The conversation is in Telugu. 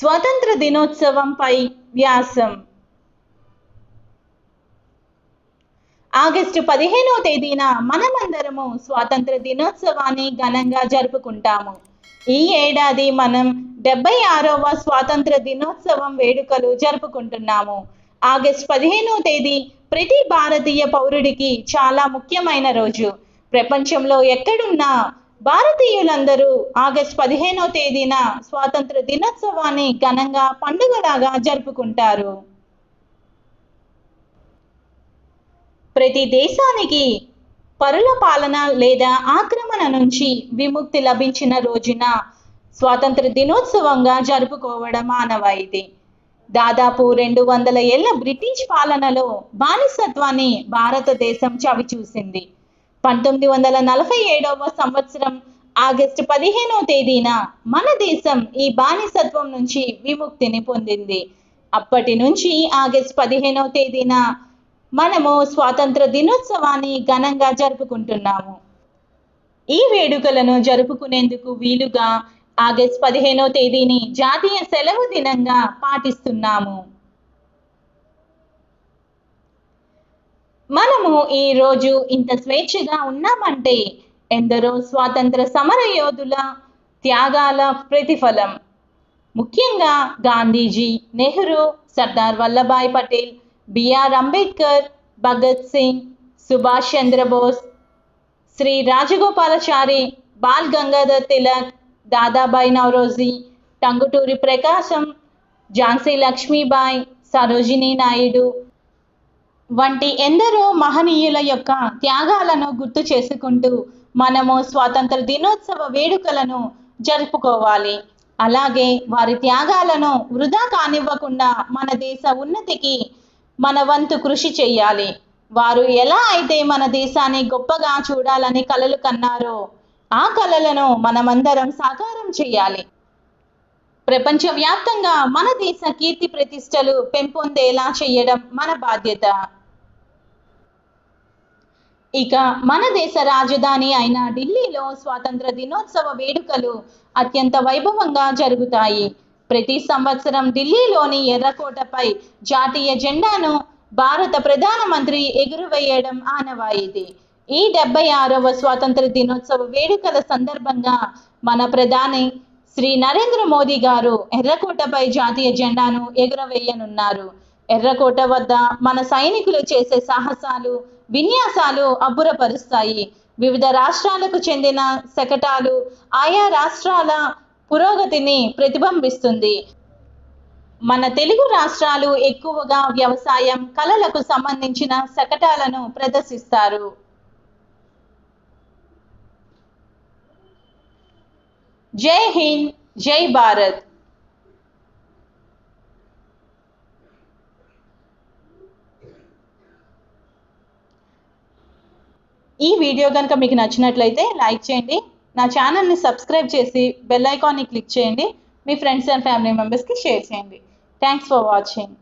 స్వాతంత్ర దినోత్సవంపై వ్యాసం. ఆగస్టు పదిహేనవ తేదీన మనమందరము స్వాతంత్ర దినోత్సవాన్ని ఘనంగా జరుపుకుంటాము. ఈ ఏడాది మనం డెబ్బై ఆరవ స్వాతంత్ర దినోత్సవం వేడుకలు జరుపుకుంటున్నాము. ఆగస్ట్ పదిహేనవ తేదీ ప్రతి భారతీయ పౌరుడికి చాలా ముఖ్యమైన రోజు. ప్రపంచంలో ఎక్కడున్నా భారతీయులందరూ ఆగస్టు పదిహేనవ తేదీన స్వాతంత్ర దినోత్సవాన్ని ఘనంగా పండుగలాగా జరుపుకుంటారు. ప్రతి దేశానికి పరుల పాలన లేదా ఆక్రమణ నుంచి విముక్తి లభించిన రోజున స్వాతంత్ర దినోత్సవంగా జరుపుకోవడం ఆనవాయితీ దాదాపు రెండు వందల ఏళ్ళ బ్రిటిష్ పాలనలో బానిసత్వాన్ని భారతదేశం చవిచూసింది. పంతొమ్మిది వందల నలభై ఏడవ సంవత్సరం ఆగస్టు పదిహేనవ తేదీన మన దేశం ఈ బానిసత్వం నుంచి విముక్తిని పొందింది. అప్పటి నుంచి ఆగస్టు పదిహేనవ తేదీన మనము స్వాతంత్ర దినోత్సవాన్ని ఘనంగా జరుపుకుంటున్నాము. ఈ వేడుకలను జరుపుకునేందుకు వీలుగా ఆగస్ట్ పదిహేనవ తేదీని జాతీయ సెలవు దినంగా పాటిస్తున్నాము. మనము ఈ రోజు ఇంత స్వేచ్ఛగా ఉన్నామంటే ఎందరో స్వాతంత్ర సమర యోధుల త్యాగాల ప్రతిఫలం. ముఖ్యంగా గాంధీజీ నెహ్రూ సర్దార్ వల్లభాయ్ పటేల్ బిఆర్ అంబేద్కర్ భగత్ సింగ్ సుభాష్ చంద్రబోస్ శ్రీ రాజగోపాలాచారి బాల్ గంగాధర్ తిలక్ దాదాబాయి నవరోజీ టంగుటూరి ప్రకాశం ఝాన్సీ లక్ష్మీబాయి సరోజినీ నాయుడు వంటి ఎందరో మహనీయుల యొక్క త్యాగాలను గుర్తు చేసుకుంటూ మనము స్వాతంత్ర దినోత్సవ వేడుకలను జరుపుకోవాలి. అలాగే వారి త్యాగాలను వృధా కానివ్వకుండా మన దేశ ఉన్నతికి మన వంతు కృషి చేయాలి. వారు ఎలా అయితే మన దేశాన్ని గొప్పగా చూడాలని కలలు కన్నారో ఆ కలలను మనమందరం సాకారం చేయాలి. ప్రపంచవ్యాప్తంగా మన దేశ కీర్తి ప్రతిష్టలు పెంపొందేలా చేయడం మన బాధ్యత. ఇక మన దేశ రాజధాని అయిన ఢిల్లీలో స్వాతంత్ర దినోత్సవ వేడుకలు అత్యంత వైభవంగా జరుగుతాయి. ప్రతి సంవత్సరం ఢిల్లీలోని ఎర్రకోటపై జాతీయ జెండాను భారత ప్రధానమంత్రి ఎగురవేయడం ఆనవాయితీ. ఈ డెబ్బై ఆరవ స్వాతంత్ర దినోత్సవ వేడుకల సందర్భంగా మన ప్రధాని శ్రీ నరేంద్ర మోదీ గారు ఎర్రకోటపై జాతీయ జెండాను ఎగురవేయనున్నారు. ఎర్రకోట వద్ద మన సైనికులు చేసే సాహసాలు విన్యాసాలు అబ్బురపరుస్తాయి. వివిధ రాష్ట్రాలకు చెందిన శకటాలు ఆయా రాష్ట్రాల పురోగతిని ప్రతిబింబిస్తుంది. మన తెలుగు రాష్ట్రాలు ఎక్కువగా వ్యవసాయం కళలకు సంబంధించిన శకటాలను ప్రదర్శిస్తారు. జై హింద్ జై భారత్. ఈ వీడియో కనుక మీకు నచ్చినట్లయితే లైక్ చేయండి నా ఛానల్ని సబ్స్క్రైబ్ చేసి బెల్ ఐకాన్ని క్లిక్ చేయండి మీ ఫ్రెండ్స్ అండ్ ఫ్యామిలీ మెంబర్స్కి షేర్ చేయండి. Thanks for watching.